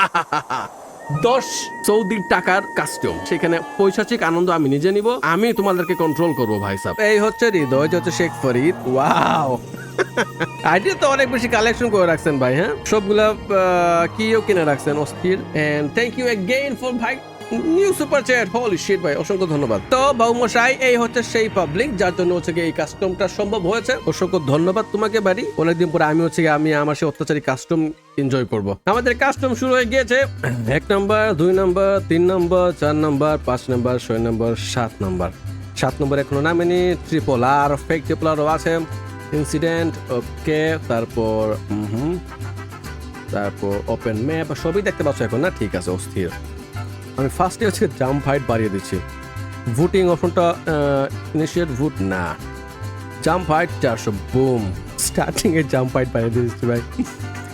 দশ সৌদি টাকার কাস্টম সেখানে পৈশাচিক আনন্দ আমি নিজে নিব, আমি তোমাদেরকে কন্ট্রোল করব ভাই সাহেব এই হচ্ছে হৃদয় হচ্ছে শেখ ফরিদ। ওয়াও আইডিয়া তো অনেক বেশি কালেকশন করে রাখছেন ভাই হ্যাঁ? সবগুলা কিও কিনে রাখছেন? অস্থির। থ্যাংক ইউ এগেইন ফর ভাই নিউ সুপার চ্যাট শিট ভাই, অসংখ্য ধন্যবাদ। তো, বাবুমশাই, এই হচ্ছে সেই পাবলিক যার জন্য হচ্ছে এই কাস্টমটা সম্ভব হয়েছে। অসংখ্য ধন্যবাদ তোমাকে, বাড়ি। অনেকদিন পরে আমি হচ্ছে আমি আমার সেই অত্যাচারী কাস্টম এনজয় করব। আমাদের কাস্টম শুরু হয়ে গিয়েছে। এক নম্বর দুই নম্বর তিন নম্বর চার নম্বর পাঁচ নম্বর ছয় নম্বর সাত নম্বর সাত নম্বর এখনও নামেনি ট্রিপল আর ফেক ট্রিপল আরও আছে। ইনসিডেন্ট ওকে তারপর তারপর ওপেন ম্যাপ সবই দেখতে পাচ্ছ এখন, না? ঠিক আছে, অস্থির। আমি ফার্স্টে হচ্ছে জাম্প হাইট বাড়িয়ে দিচ্ছি। ভোটিং অপশনটা ইনিশিয়েট ভোট না। জাম্প হাইট চারশো বুম স্টার্টিং এ জাম্প হাইট বাড়িয়ে দিচ্ছি ভাই।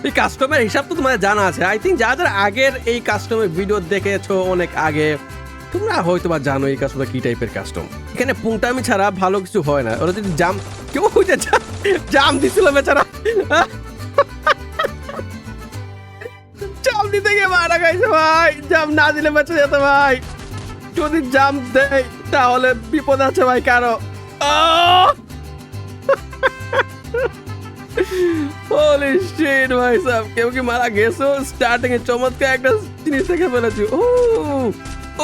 এই কাস্টমের হিসাব তো তোমাদের জানা আছে। আই থিঙ্ক যাদের আগের এই কাস্টমের ভিডিও দেখেছ অনেক আগে, তোমরা হয়তো বা জানো এই কাস্টমার কি টাইপের কাস্টম এখানে পুংটামি ছাড়া ভালো কিছু হয় না। ওরা যদি জাম কেউ যে জাম দিছিল বেচারা। দিতে গিয়ে মারা খাইছে ভাই। জাম না দিলে বেঁচে যেত ভাই। যদি জাম দেয় তাহলে বিপদ আছে ভাই কারও! Holy shit, ভাই সাহেব কেউ কি মারা গেছো? স্টার্টিং এ চমৎকার একটা জিনিস দেখে ফেলেছি। ও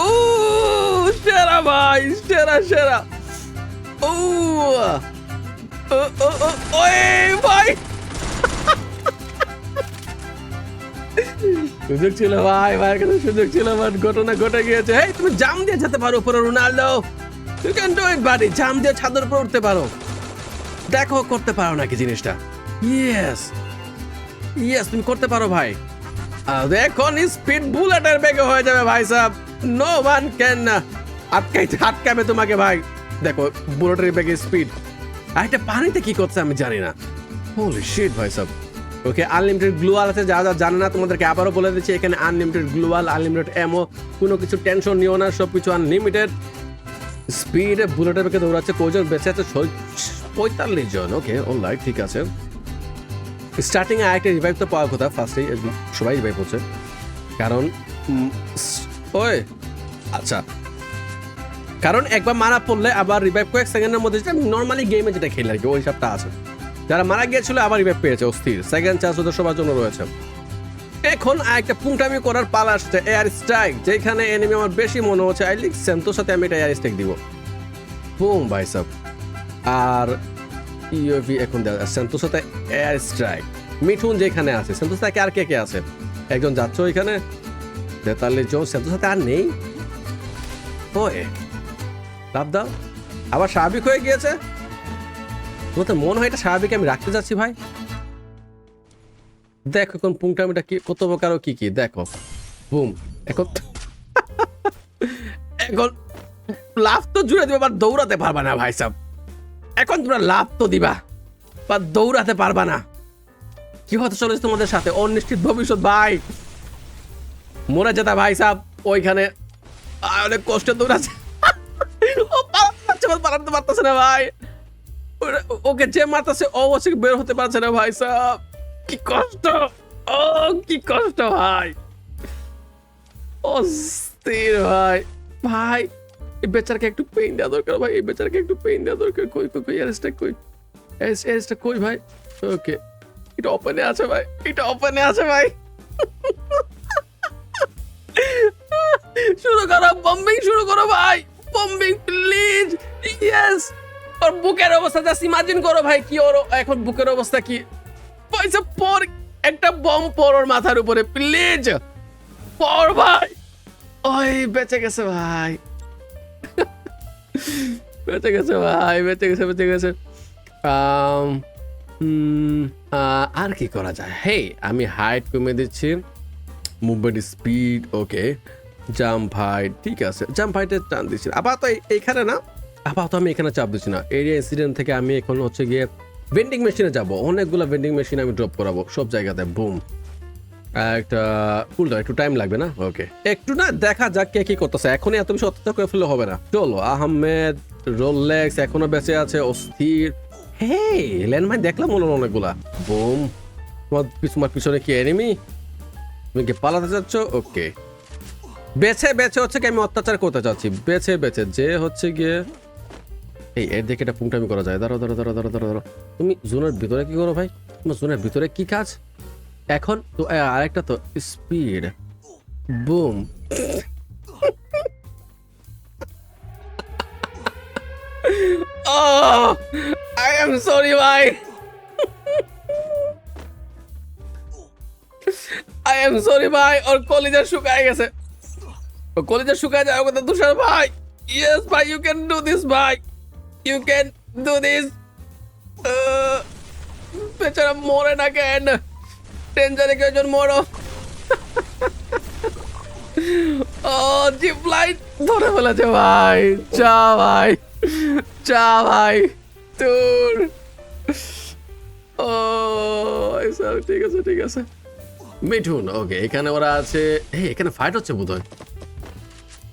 ও সেরা ভাই সেরা সেরা। ও ও ও ভাই! সুযোগ ছিল ভাই, ভাইয়ের কাছে সুযোগ ছিল বাট ঘটনা ঘটে গিয়েছে। এই, তুমি জাম দিয়ে যেতে পারো উপরে Ronaldo you can do it বাড়ি জাম দিয়ে ছাদের উপর উঠতে পারো। দেখো, করতে পারো নাকি জিনিসটা? ইয়েস ইয়েস তুমি করতে পারো ভাই। এখন স্পিড বুলেটের বেগে হয়ে যাবে ভাই সাহেব নো ওয়ান ক্যান আটকাইতে, আটকাবে তোমাকে ভাই। দেখো বুলেটের বেগে স্পিড আর এটা পানিতে কি করছে আমি জানি না। হোলি শিট ভাই সাহেব ওকে আনলিমিটেড গ্লোয়াল আছে, যা যা জানে না তোমাদেরকে আবারও বলে দিচ্ছি, এখানে আনলিমিটেড গ্লুয়াল আনলিমিটেড এমো কোনো কিছু টেনশন নিও না সব কিছু আনলিমিটেড স্পিডে বুলেটের বেগে দৌড়াচ্ছে কজন বেঁচে আছে? পঁয়তাল্লিশ জন ওকে অলরাইট ঠিক আছে। স্টার্টিং এ আরেকটা রিভাইভ তো পাওয়ার কথা ফার্স্টেই সবাই রিভাইভ হচ্ছে। কারণ ওই আচ্ছা। কারণ একবার মারা পড়লে আবার রিভাইভ কয়েক সেকেন্ডের মধ্যে নর্মালি গেমে যেটা খেলে আর কি, ওই সবটা আছে। যারা মারা গিয়েছিল আবার রিভাইভ পেয়েছে, অস্থির। সেকেন্ড চান্স ওদের সবার জন্য রয়েছে। এখন একটা পুংটামি করার পালা আসছে, এয়ার স্ট্রাইক, যেখানে এনিমি আমার বেশি মনে হচ্ছে। আই লিক সেন্টোর সাথে আমি এটা এয়ার স্ট্রাইক দিব। বুম ভাই সব আর ইউএভি এখন দেওয়া সেন্টোর সাথে এয়ার স্ট্রাইক মিঠুন যেখানে আছে সেন্টোর সাথে আর কে কে আছে? একজন যাচ্ছে ওইখানে। তেতাল্লিশ জন সেন্টোর সাথে আর নেই? ওই লাভ দাও। আবার স্বাভাবিক হয়ে গিয়েছে। তোমাদের মনে হয় এটা স্বাভাবিক আমি রাখতে যাচ্ছি ভাই? দেখো এখন পুংটামিটা কি কত প্রকার কি কি, দেখো। বুম, এখন এখন লাভ তো জুড়ে দিবে বা দৌড়াতে পারবা না ভাই সাহেব এখন তোমরা লাভ তো দিবা বা দৌড়াতে পারবা না। কি হতে চলেছে তোমাদের সাথে? অনিশ্চিত ভবিষ্যৎ ভাই। মরে যেতা ভাই সাহেব ওইখানে অনেক কষ্ট দৌড়াচ্ছে। ও পালাতে পারতেছে না ভাই। ওকে যে মারতেছে হচ্ছে বের হতে পারছে না ভাই সাহেব কি কষ্ট। ও, কি কষ্ট ভাই। অস্থির ভাই। ভাই, এই বেচারাকে একটু পেইন দেওয়া দরকার ভাই, এই বেচারাকে একটু পেইন দেওয়া দরকার। কই কই কই এয়ারস্টা কই? এয়ারস্টা কই ভাই? ওকে, এটা ওপেনে আছে ভাই, এটা ওপেনে আছে ভাই। শুরু করো বম্বিং শুরু করো ভাই। বম্বিং প্লিজ ইয়েস ওর বুকের অবস্থা জাস্ট ইমাজিন করো ভাই, কি ওর এখন বুকের অবস্থা কি? পয়সা পর একটা বম পর ওর মাথার উপরে প্লিজ পর ভাই! ওই, বেঁচে গেছে ভাই। বেঁচে গেছে ভাই, বেঁচে গেছে বেঁচে গেছে। আর কি করা যায়? হে আমি হাইট কমে দিচ্ছি। Movement speed okay jump height ঠিক আছে। জাম্প হাইটে টান দিচ্ছি। আপাতত এইখানে না আপাতত আমি এখানে চাপ দিচ্ছি না। এরিয়া ইনসিডেন্ট থেকে আমি এখন হচ্ছে গিয়ে ভেন্ডিং মেশিনে যাব। অনেকগুলো ভেন্ডিং মেশিন আমি ড্রপ করাবো। সব জায়গাতে বুম একটা ফুলটা একটু টাইম লাগবে না? ওকে একটু না, দেখা যাক কে কি করতেছে। এখনই এত বেশি অত্যাচার করে ফেললে হবে না। চলো, আহমেদ, রোলেক্স এখনও বেঁচে আছে, অস্থির। হে ল্যান্ডমাইন দেখলাম মনে অনেকগুলা। বুম তোমার তোমার পিছনে কি এনিমি তুমি কি পালাতে চাচ্ছ ওকে বেছে বেছে হচ্ছে কি আমি অত্যাচার করতে চাচ্ছি বেছে বেছে, যে হচ্ছে গিয়ে এই এর দেখে এটা পুংটামি করা যায়। দাঁড়ো দাঁড়ো দাঁড়ো দাঁড়ো দাঁড়ো দাঁড়ো তুমি জোনের ভিতরে কি করো ভাই? তোমার জোনের ভিতরে কি কাজ? এখন তো আরেকটা তো speed boom I am sorry, ভাই। আই এম সরি ভাই ওর কলিজা শুকায় গেছে। কলিজা শুকায় যায় কথা তুষার ভাই। ইয়েস ভাই ইউ ক্যান ডু দিস ভাই। ইউ ক্যান ডু দিস বেচারা মরে না কেন? ডেঞ্জারে কেউ একজন মরো। ও জিপ লাইট ধরে ফেলেছে ভাই। চা ভাই। চা ভাই। তোর ও সব ঠিক আছে ঠিক আছে। মিঠুন ওকে এখানে ওরা আছে। এখানে ফাইট হচ্ছে বোধহয়।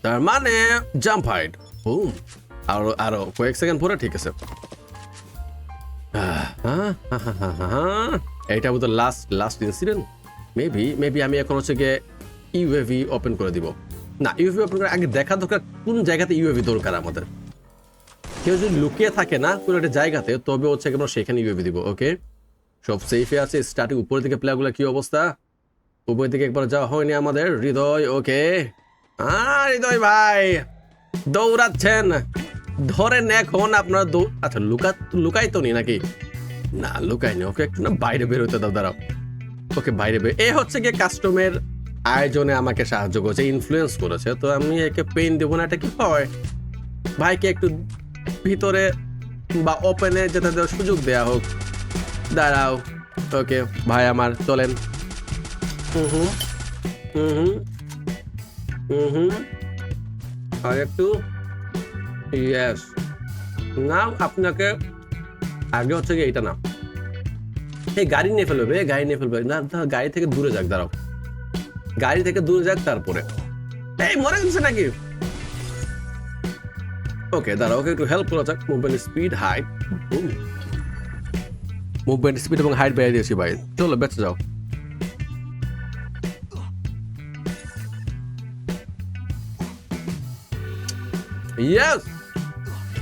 তার মানে জাম্প ফাইট বুম আরও আরও কয়েক সেকেন্ড পরে ঠিক আছে। এইটা বোধহয় last last incident maybe maybe আমি এখন হচ্ছে গিয়ে ইউএভি ওপেন করে দিব। না ইউএভি ওপেন করে আগে দেখা দরকার কোন জায়গাতে ইউএভি দরকার আমাদের। কেউ যদি লুকিয়ে থাকে না কোনো একটা জায়গাতে, তবে হচ্ছে আমরা সেখানে ইউএভি দিব ওকে সব সেফে আছে স্টার্টিং উপরের দিকে প্লেয়ারগুলো কি অবস্থা? উপরের দিকে একবার যাওয়া হয়নি আমাদের। হৃদয় ওকে হৃদয় ভাই, দৌড়াচ্ছেন। ধরেন এখন আপনার দৌ আচ্ছা লুকা লুকাই তো নি নাকি না লুকাইনি ওকে একটু না বাইরে বেরোতে দাও দাঁড়াও ওকে বাইরে বের এ হচ্ছে গিয়ে কাস্টমের আয়োজনে আমাকে সাহায্য করেছে ইনফ্লুয়েন্স করেছে তো আমি একে পেন দেবো না এটা কি হয় ভাইকে একটু ভিতরে বা ওপেনে যেতে দেওয়ার সুযোগ দেওয়া হোক দাঁড়াও ওকে ভাই আমার চলেন হুম হুম হুম হুম হুম হুম আর একটু ইয়েস না আপনাকে আগে হচ্ছে কি এইটা না এই গাড়ি নিয়ে ফেলবে গাড়ি নিয়ে ফেলবে। না, গাড়ি থেকে দূরে যাক দাঁড়াও। গাড়ি থেকে দূরে যাক তারপরে। এই মরে গেছে নাকি? ওকে দাঁড়াও ওকে একটু হেল্প করা যাক। Movement speed height movement speed এবং হাইট বেড়ে দিয়েছি ভাই। চলো বেঁচে যাও। ইয়েস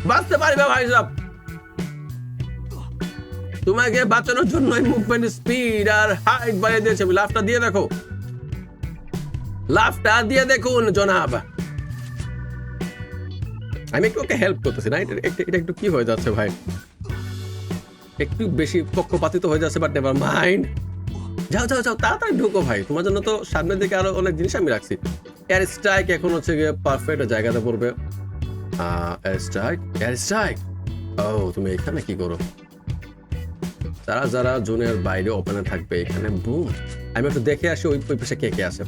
বাঁচতে পারবে ভাই সব। তোমাকে বাঁচানোর জন্য মুভমেন্ট স্পিড আর হাইট বাড়িয়ে দিয়েছে। লাফটা দিয়ে দেখো। লাফটা দিয়ে দেখুন, জনাব। আমি একটু ওকে হেল্প করতেছি না এটা একটু কি হয়ে যাচ্ছে ভাই? একটু বেশি পক্ষপাতিত হয়ে যাচ্ছে বাট নেভার মাইন্ড যাও যাও যাও, তাড়াতাড়ি ঢুকো ভাই। তোমার জন্য তো সামনের দিকে আরও অনেক জিনিস আমি রাখছি। এয়ার স্ট্রাইক এখন হচ্ছে গিয়ে পারফেক্ট জায়গাতে পড়বে। স্ট্রাইক এয়ার স্ট্রাইক ও তুমি এখানে কি করো? যারা যারা জোনের বাইরে ওপেনে থাকবে এখানে বুম আমি একটু দেখে আসি ওই ওই পাশে কে কে আছে।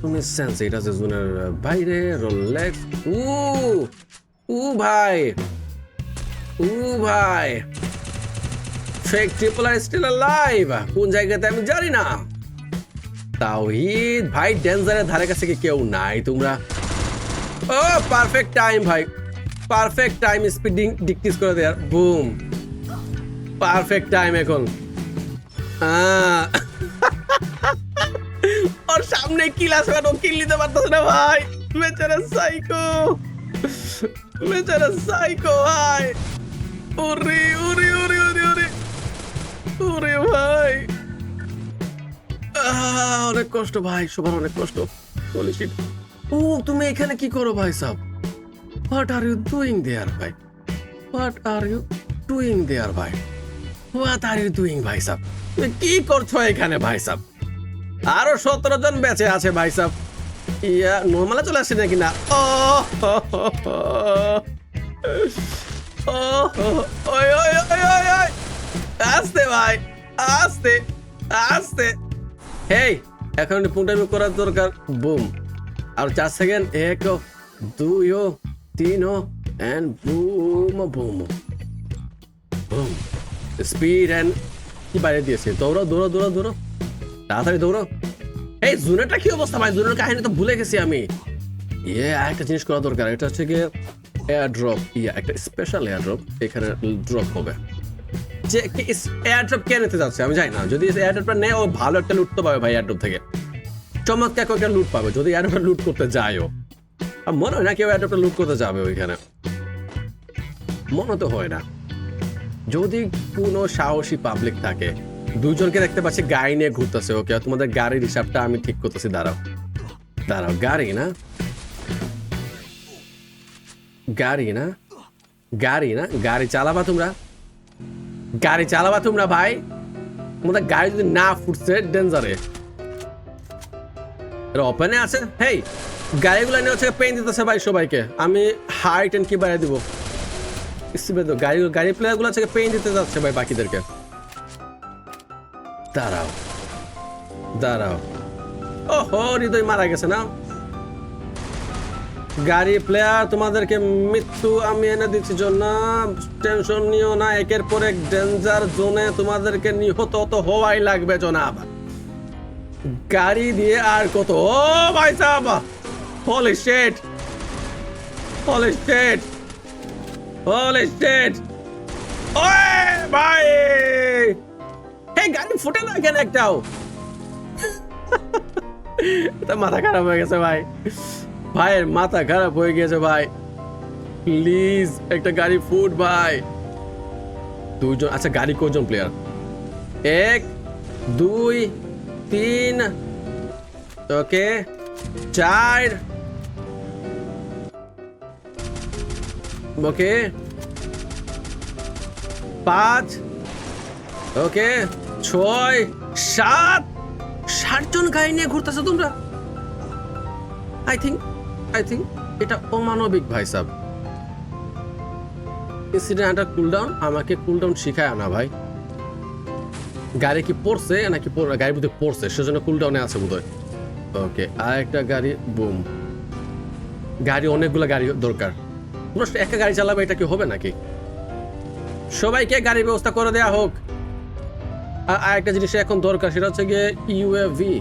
তুমি সেন্স এটা আছে জোনের বাইরে রোলেক্স উ উ ভাই! উ ভাই! ফেক ট্রিপল আর স্টিল লাইভ কোন জায়গাতে আমি জানি না। তাওহিদ, ভাই ডেঞ্জারের ধারে কাছে কি কেউ নাই তোমরা? ও পারফেক্ট টাইম ভাই। পারফেক্ট টাইম স্পিডিং ডিক্রিজ করে দেয়ার বুম পারফেক্ট টাইম এখন। আহ। ওর সামনে কিল আছে বাট ও কিল নিতে পারতেছে না, ভাই। বেচারা সাইকো বেচারা সাইকো ভাই। ওরে ওরে ওরে ওরে ওরে। ওরে, ভাই। অনেক কষ্ট, ভাই। সবার অনেক কষ্ট। Shit. ও, তুমি এখানে কি করো ভাই সাহ what are you doing there ভাই? What are you doing there ভাই? হোয়াট আর ইউ ডুইং ভাই সাহ কি করছ এখানে, ভাই সাহ আরও সতেরো জন বেঁচে আছে, ভাই সাহ ইয়া নর্মালে চলে আসছে নাকি না? ও আস্তে, ভাই। আস্তে আস্তে। হেই, এখন পুনটামি করার দরকার। বুম আর চার সেকেন্ড এক, দুই, তিন and boom boom boom speed and কি বাইরে দিয়েছে? দৌড়ো দৌড়ো দৌড়ো দৌড়ো। তাড়াতাড়ি দৌড়ো। এই জুনেরটা কি অবস্থা ভাই? জুনের কাহিনী তো ভুলে গেছি আমি। ইয়ে আরেকটা জিনিস করা দরকার। এটা হচ্ছে গিয়ে এয়ার ড্রপ ইয়া, একটা স্পেশাল এয়ার ড্রপ এখানে ড্রপ হবে। যে এয়ারড্রপ কে নিতে যাচ্ছে? আমি জানি না। যদি এয়ারড্রপটা নেয়, ও ভালো একটা লুটতে পাবে ভাই এয়ারড্রপ থেকে। চমৎকার করে একটা লুট পাবে, যদি এয়ারড্রপটা লুট করতে যায়ও। আর মনে হয় না কেউ এয়ারড্রপটা লুট করতে যাবে ওইখানে। মনে তো হয় না। যদি কোনো সাহসী পাবলিক থাকে, দুজনকে দেখতে পাচ্ছি গাড়ি নিয়ে ঘুরতেছে, ওকে তোমাদের গাড়ির হিসাবটা আমি ঠিক করতেছি, দাঁড়াও। দাঁড়াও, গাড়ি না? গাড়ি না? গাড়ি না? গাড়ি চালাবা তোমরা? গাড়ি চালাবা তোমরা, ভাই? তোমাদের গাড়ি যদি না ফুটছে ডেঞ্জারে ওপেনে আছে? হেই, গাড়িগুলো নিয়ে হচ্ছে পেন দিতেছে ভাই সবাইকে। আমি হাইট এন্ড কি বাড়িয়ে দিব? গাড়ি গাড়ি প্লেয়ারগুলো থেকে পেন দিতে যাচ্ছে ভাই বাকিদেরকে। দাঁড়াও দাঁড়াও। ওহো, হৃদয় মারা গেছে না? গাড়ি প্লেয়ার তোমাদেরকে মৃত্যু আমি এনে দিচ্ছি জন্য টেনশন নিও না, একের পর এক ডেঞ্জার জোনে তোমাদেরকে নিহত হওয়াই লাগবে জনাব। গাড়ি দিয়ে আর কত? ও ভাই সাহেব হলি শেট হলি শেট হলি শেট ওয়ে ভাই! এই গাড়ি ফুটে না কেন একটাও? এটা মাথা খারাপ হয়ে গেছে ভাই। ভাইয়ের মাথা খারাপ হয়ে গেছে ভাই। প্লিজ একটা গাড়ি ফুট ভাই। দুজন আচ্ছা গাড়ি কজন প্লেয়ার এক, দুই তিন। ওকে চার। ওকে। পাঁচ। ওকে। ছয়। সাত। ষাটজন গাড়ি নিয়ে ঘুরতেছো তোমরা? আই থিঙ্ক আই থিঙ্ক এটা অমানবিক ভাই সাহ ইনসিডেন্ট আন্ডার কুলডাউন আমাকে কুলডাউন শিখায় না ভাই। গাড়ি কি পড়ছে নাকি গাড়ির মধ্যে পড়ছে? সেজন্য কুলডাউনে আছে বোধহয়। ওকে আর একটা গাড়ি বুম গাড়ি, অনেকগুলো গাড়ি দরকার। তোমরা শুধু একা গাড়ি চালাবে, এটা কি হবে নাকি? সবাইকে গাড়ির ব্যবস্থা করে দেয়া হোক। আর আরেকটা জিনিস এখন দরকার, সেটা হচ্ছে গিয়ে ইউএভি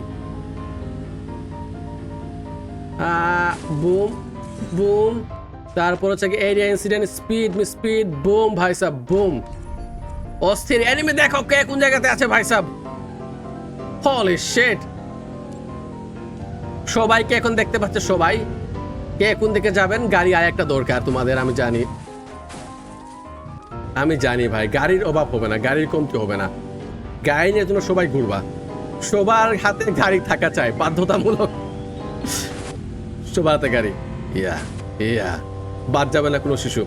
বুম বুম তারপর হচ্ছে area incident speed speed boom ভাই সাহ বুম অস্থির এনিমি দেখো কে কোন জায়গাতে আছে ভাই সাহ হলি শিট সবাইকে এখন দেখতে পাচ্ছে সবাই। কে কোন দিকে যাবেন? গাড়ি আর একটা দরকার তোমাদের, আমি জানি। আমি জানি ভাই, গাড়ির অভাব হবে না, গাড়ির কমতি হবে না। গাড়ি নিয়ে তোমরা সবাই ঘুরবা। সবার হাতে গাড়ি থাকা চাই, বাধ্যতামূলক। সবার হাতে গাড়ি। ইয়া ইয়া। বাদ যাবে না কোনো শিশু।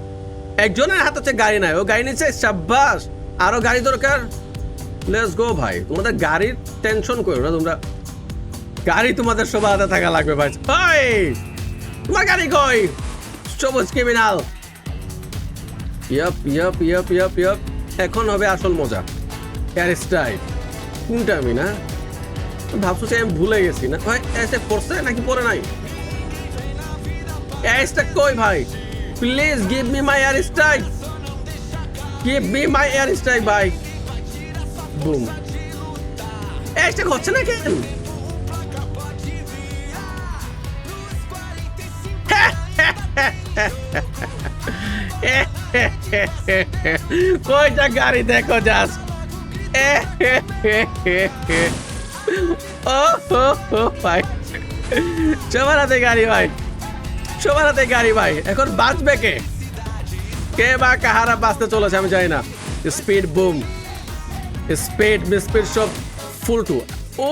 একজনের হাতে হচ্ছে গাড়ি নাই, ও গাড়ি নিচ্ছে সাব্বাস! আরও গাড়ি দরকার? লেটস গো ভাই। তোমাদের গাড়ির টেনশন করো না, তোমরা গাড়ি তোমাদের সবার হাতে থাকা লাগবে, ভাই। ওই, তোমার গাড়ি কই? সবুজ criminal yup yup yup yup yup এখন হবে আসল মজা। এয়ার স্টাইল কোনটা আমি, না? ভাবছ যে আমি ভুলে গেছি, না? ভাই এসে পড়ছে নাকি পড়ে নাই? এয়ার স্ট্রাইক কই, ভাই? Please give me my air strike give me my air strike ভাই বুম এয়ার স্ট্রাইক হচ্ছে না কেন? কয়টা গাড়ি দেখো যাস ও হো হো ভাই সবার হাতে গাড়ি ভাই। সবার হাতে গাড়ি ভাই। এখন বাঁচবে কে? কে বা কাহারা বাঁচতে চলেছে আমি জানি না। স্পিড বুম স্পিড স্পিড সব ফুল টু ও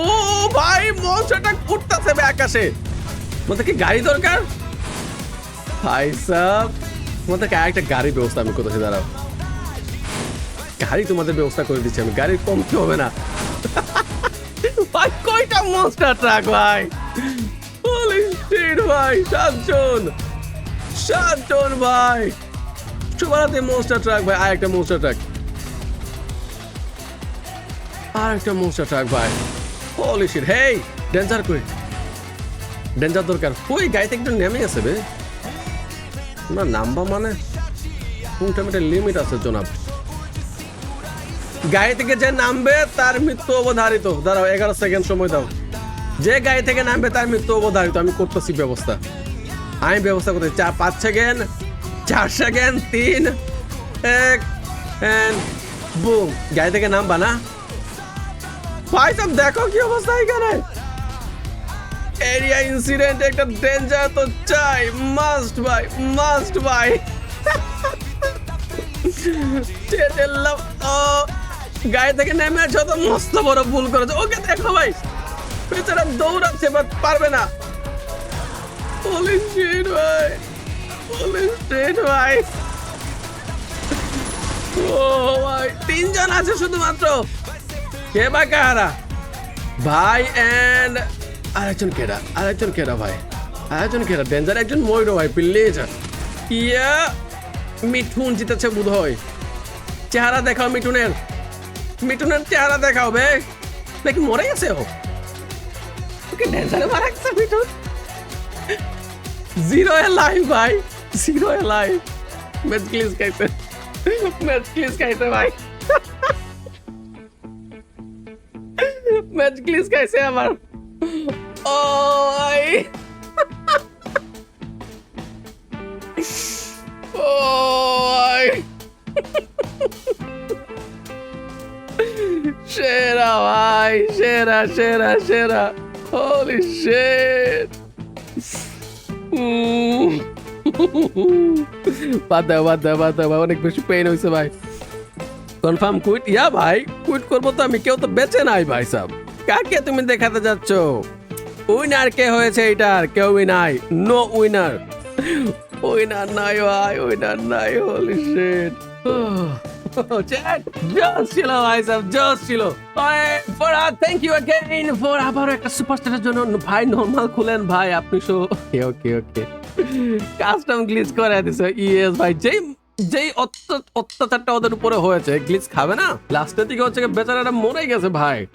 ভাই মঞ্চটা উঠতেছে আকাশে। মধ্যে কি গাড়ি দরকার? ভাই সাহ তোমাদেরকে আরেকটা গাড়ির ব্যবস্থা আমি করতেছি দাঁড়াও। গাড়ি তোমাদের ব্যবস্থা করে দিচ্ছি আমি গাড়ির কমতে হবে না। ভাই কয়টা মনস্টার ট্রাক ভাই? Holy shit, ভাই সাতজন। সাতজন ভাই। হাতে মনস্টার ট্রাক ভাই আর একটা মনস্টার ট্রাক আর একটা মনস্টার ট্রাক ভাই shit, হেই ডেঞ্জার কই? ডেঞ্জার দরকার। ওই গাড়িতে একটু নেমে গেছে বে। না নাম্বা মানে একটা লিমিট আছে জনাব। গাড়ি থেকে যে নামবে তার মৃত্যু অবধারিত। দাঁড়াও এগারো সেকেন্ড সময় দাও। যে গাড়ি থেকে নামবে তার মৃত্যু অবধারিত। আমি করতেছি ব্যবস্থা। আমি ব্যবস্থা করতে চার পাঁচ সেকেন্ড চার সেকেন্ড, তিন, এক বুম। গাড়ি থেকে নামবা না? ভাই সব, দেখো কি অবস্থা এখানে। এরিয়া ইনসিডেন্ট একটা ডেঞ্জার তো চাই। মাস্ট ভাই মাস্ট ভাই ও, গাড়ি থেকে নেমে যত মস্ত বড় ভুল করেছে। ওকে দেখো ভাই বেচারা দৌড়াচ্ছে বাট পারবে না। ভাই। ও ভাই। তিনজন আছে শুধুমাত্র। কে বা কাহারা ভাই অ্যান্ড আরেকজন কেডা? আরেকজন কেডা ভাই? আরেকজন কেডা? ডেঞ্জার একজন ময়ূর ভাই প্লিজ ইয়া, মিঠুন জিতেছে বোধ হয় চেহারা দেখাও মিঠুনের। মিঠুনের চেহারা দেখাও বে। নাকি মরে গেছে ও? ডেঞ্জারে মারা গেছে মিঠুন। জিরো এ লাইভ ভাই। জিরো এ লাইভ ম্যাচ ক্লিজ খাইছে ম্যাচ ক্লিজ খাইছে ভাই ম্যাচ ক্লিজ খাইছে আমার ওই ওই সেরা ভাই সেরা সেরা সেরা হোলি শিট বাদ দাও বাদ দাও বাদ দাও অনেক বেশি পেইন হয়েছে ভাই। কনফার্ম কুইট ইয়া ভাই কুইট করব তো আমি, কেউ তো বেঁচে নাই ভাই সাহেব কাকে তুমি দেখাতে যাচ্ছ? উইনার কে হয়েছে এটার কেউ নাই নো উইনার উইনার নাই ভাই উইনার নাই হোলি শিট ছিল ভাই ছিল থ্যাংক ইউ একটা জন্য। ভাই নর্মাল ভাই, আপনি so okay okay okay custom glitch করে দিছে। ইয়েস ভাই, যেই যেই অত্য- অত্যাচারটা ওদের উপরে হয়েছে গ্লিচ খাবে না? লাস্টের দিকে হচ্ছে বেচারাটা মরে গেছে, ভাই।